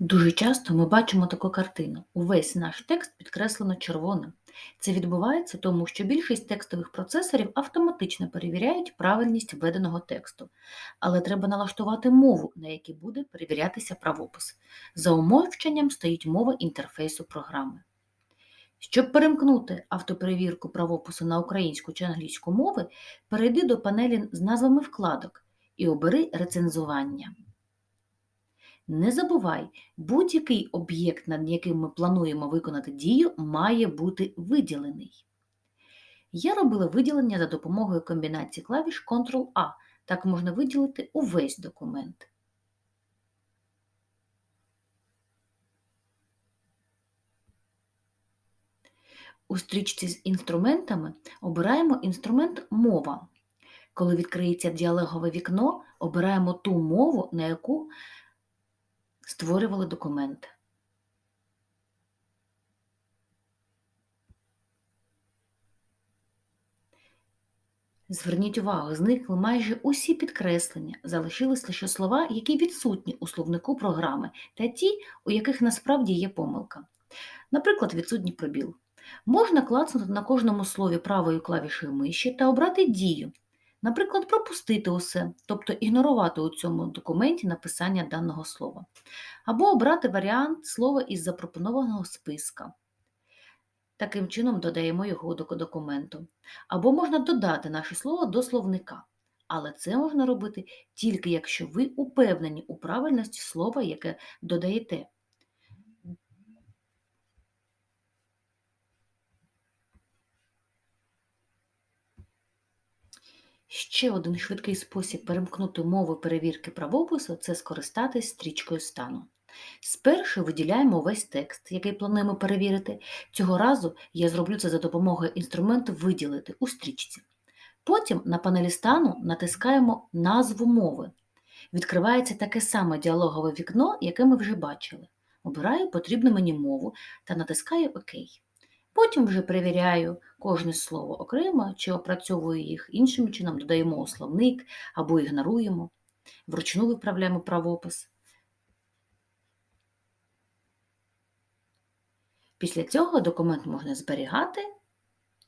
Дуже часто ми бачимо таку картину. Увесь наш текст підкреслено червоним. Це відбувається тому, що більшість текстових процесорів автоматично перевіряють правильність введеного тексту, але треба налаштувати мову, на якій буде перевірятися правопис. За умовченням стоїть мова інтерфейсу програми. Щоб перемкнути автоперевірку правопису на українську чи англійську мови, перейди до панелі з назвами вкладок і обери рецензування. Не забувай, будь-який об'єкт, над яким ми плануємо виконати дію, має бути виділений. Я робила виділення за допомогою комбінації клавіш Ctrl-A. Так можна виділити увесь документ. У стрічці з інструментами обираємо інструмент Мова. Коли відкриється діалогове вікно, обираємо ту мову, на яку створювали документ. Зверніть увагу, зникли майже усі підкреслення, залишились лише слова, які відсутні у словнику програми, та ті, у яких насправді є помилка. Наприклад, відсутній пробіл. Можна клацнути на кожному слові правою клавішею миші та обрати дію. Наприклад, пропустити усе, тобто ігнорувати у цьому документі написання даного слова, або обрати варіант слова із запропонованого списка. Таким чином додаємо його до документу. Або можна додати наше слово до словника. Але це можна робити тільки якщо ви упевнені у правильності слова, яке додаєте. Ще один швидкий спосіб перемкнути мову перевірки правопису це скористатись стрічкою стану. Спершу виділяємо весь текст, який плануємо перевірити. Цього разу я зроблю це за допомогою інструменту Виділити у стрічці. Потім на панелі стану натискаємо назву мови. Відкривається таке саме діалогове вікно, яке ми вже бачили. Обираю потрібну мені мову та натискаю ОК. Потім вже перевіряю кожне слово окремо чи опрацьовую їх іншим чином, додаємо у словник або ігноруємо, вручну виправляємо правопис. Після цього документ можна зберігати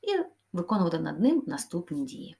і виконувати над ним наступні дії.